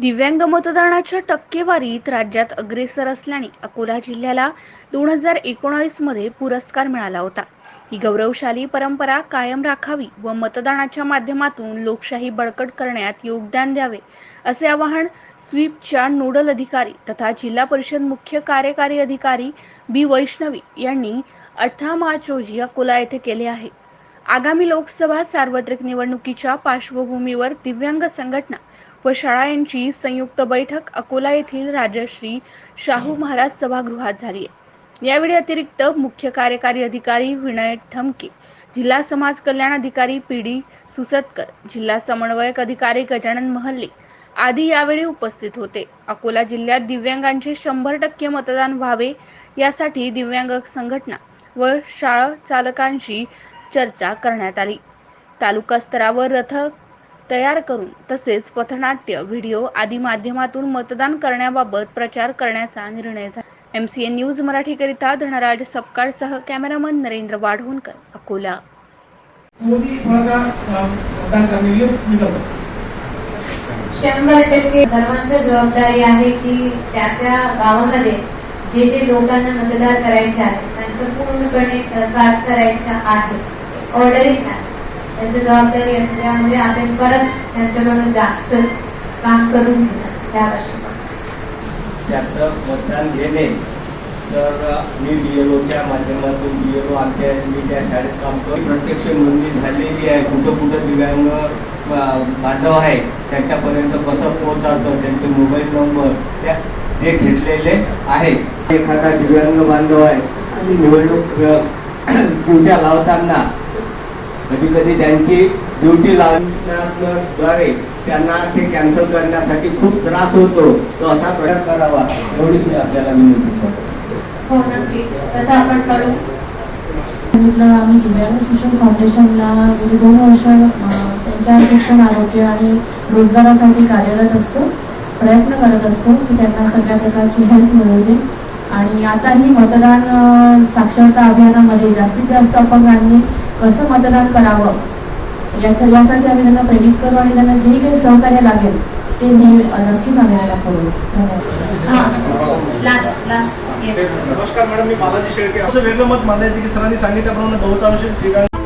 दिव्यांग मतदानाच्या टक्केवारीत राज्यात अग्रेसर असल्याने अकोला जिल्ह्याला दोन हजार एकोणावीसमध्ये पुरस्कार मिळाला होता. ही गौरवशाली परंपरा कायम राखावी व मतदानाच्या माध्यमातून लोकशाही बळकट करण्यात योगदान द्यावे असे आवाहन स्वीपच्या नोडल अधिकारी तथा जिल्हा परिषद मुख्य कार्यकारी अधिकारी बी वैष्णवी यांनी अठरा मार्च रोजी अकोला येथे केले आहे. आगामी लोकसभा सार्वत्रिक निवडणुकीच्या पार्श्वभूमीवर दिव्यांग संघटना व शाळा यांची संयुक्त बैठक अकोला येथील राजश्री शाहू महाराज सभागृहात झाली आहे. यावेळी अतिरिक्त मुख्य कार्यकारी अधिकारी विनय ठमके जिल्हा समाज कल्याण अधिकारी पी डी सुसतकर जिल्हा समन्वयक अधिकारी गजानन महल्ले आदी यावेळी उपस्थित होते. अकोला जिल्ह्यात दिव्यांगांचे शंभर टक्के मतदान व्हावे यासाठी दिव्यांग संघटना व शाळा चालकांशी चर्चा करण्यात आली. तालुका स्तरावर रथ तयार करून तसेच पथनाट्य व्हिडिओ आदी माध्यमातून मतदान करण्याबाबत प्रचार करण्याचा निर्णय झाला. एम सी एन न्यूज मराठीकरिता धनराज सपकाळसह कॅमेरामन नरेंद्र वाढवणकर अकोला. शंभर टक्के सर्वांची जबाबदारी आहे की त्या त्या गावामध्ये जे जे लोकांना मतदान करायचे आहे त्यांचं पूर्णपणे सहभाग करायचा आहे. ऑर्डरिंग आहे त्यांची जबाबदारी असते त्यामुळे आपण परत त्यांच्याकडून जास्त काम करून घेणार त्या वर्षी त्याचं मतदान घेणे तर मी बी एल ओच्या माध्यमातून बी एल ओ आमच्या मी त्या शाळेत काम करतो प्रत्यक्ष नोंदणी झालेली आहे. कुठं कुठं दिव्यांग बांधव आहे त्यांच्यापर्यंत कसं पोहोचायचं त्यांचे मोबाईल नंबर त्या ते घेतलेले आहे. एखादा दिव्यांग बांधव आहे आणि निवडणूक ड्युट्या लावताना कधी कधी त्यांची ड्युटी लावण्याद्वारे त्यांना ते कॅन्सल करण्यासाठी खूप त्रास होतो. तो असा प्रयत्न करावा एवढीच मी आपल्याला विनंती करतो. हो नक्की. तसं आपण करू. आम्ही दिव्यांग शिक्षण फाउंडेशनला गेली दोन वर्ष त्यांच्या शिक्षण आरोग्य आणि रोजगारासाठी कार्यरत असतो. प्रयत्न करत असतो की त्यांना सगळ्या प्रकारची हेल्प मिळू दे आणि आताही मतदान साक्षरता अभियानामध्ये जास्तीत जास्त अपंगांनी कसं मतदान करावं? याच्या यासाठी आम्ही त्यांना प्रेरित करू आणि त्यांना जे काही सहकार्य लागेल ते नेहमी नक्कीच आम्ही त्यांना करू धन्यवाद. हा लास्ट लास्ट येस नमस्कार मॅडम मी बालाजी शेळके. असं वेगळं मत मांडायचं की सरांनी सांगितल्याप्रमाणे बहुतांश दिव्यांग